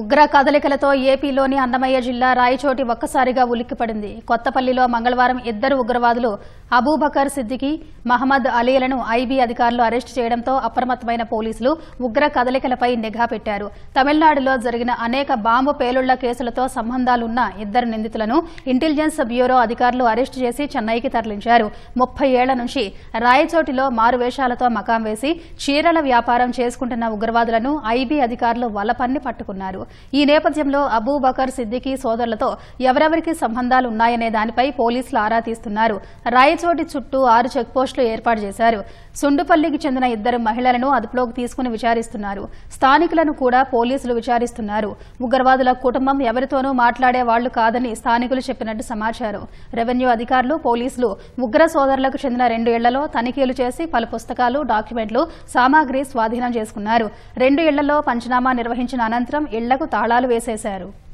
ఉగ్ర కదలికలతో ఏపీలోని అన్నమయ్య జిల్లా రాయచోటి ఒక్కసారిగా ఉలిక్కిపడింది. కొత్తపల్లిలో మంగళవారం ఇద్దరు ఉగ్రవాదులు అబూబకర్ సిద్దికి మహమ్మద్ అలీలను ఐబీ అధికారులు అరెస్టు చేయడంతో అప్రమత్తమైన పోలీసులు ఉగ్ర కదలికలపై నిఘా పెట్టారు. తమిళనాడులో జరిగిన అనేక బాంబు పేలుళ్ళ కేసులతో సంబంధాలున్న ఇద్దరు నిందితులను ఇంటెలిజెన్స్ బ్యూరో అధికారులు అరెస్టు చేసి చెన్నైకి తరలించారు. ముప్పై ఏళ్ళ నుంచి రాయచోటిలో మారువేషాలతో మకాం వేసి చీరల వ్యాపారం చేసుకుంటున్న ఉగ్రవాదులను ఐబీ అధికారులు వలపన్ని పట్టుకున్నారు. ఈ నేపథ్యంలో అబూబకర్ సిద్దికి సోదరులతో ఎవరెవరికి సంబంధాలు ఉన్నాయనే దానిపై పోలీసులు ఆరా తీస్తున్నారు. రాయచోటి చుట్టూ ఆరు చెక్పోస్టులు ఏర్పాటు చేశారు. సుండుపల్లికి చెందిన ఇద్దరు మహిళలను అదుపులోకి తీసుకుని విచారిస్తున్నారు. స్థానికులను కూడా పోలీసులు విచారిస్తున్నారు. ఉగ్రవాదుల కుటుంబం ఎవరితోనూ మాట్లాడే వాళ్ళు కాదని స్థానికులు చెప్పినట్టు సమాచారం. రెవెన్యూ అధికారులు పోలీసులు ఉగ్ర సోదరులకు చెందిన రెండు ఇళ్ళలో తనిఖీలు చేసి పలు పుస్తకాలు డాక్యుమెంట్లు సామాగ్రి స్వాధీనం చేసుకున్నారు. రెండు ఇళ్ళలో పంచనామా నిర్వహించిన అనంతరం ఇళ్ళ తాళాలు వేసేశారు.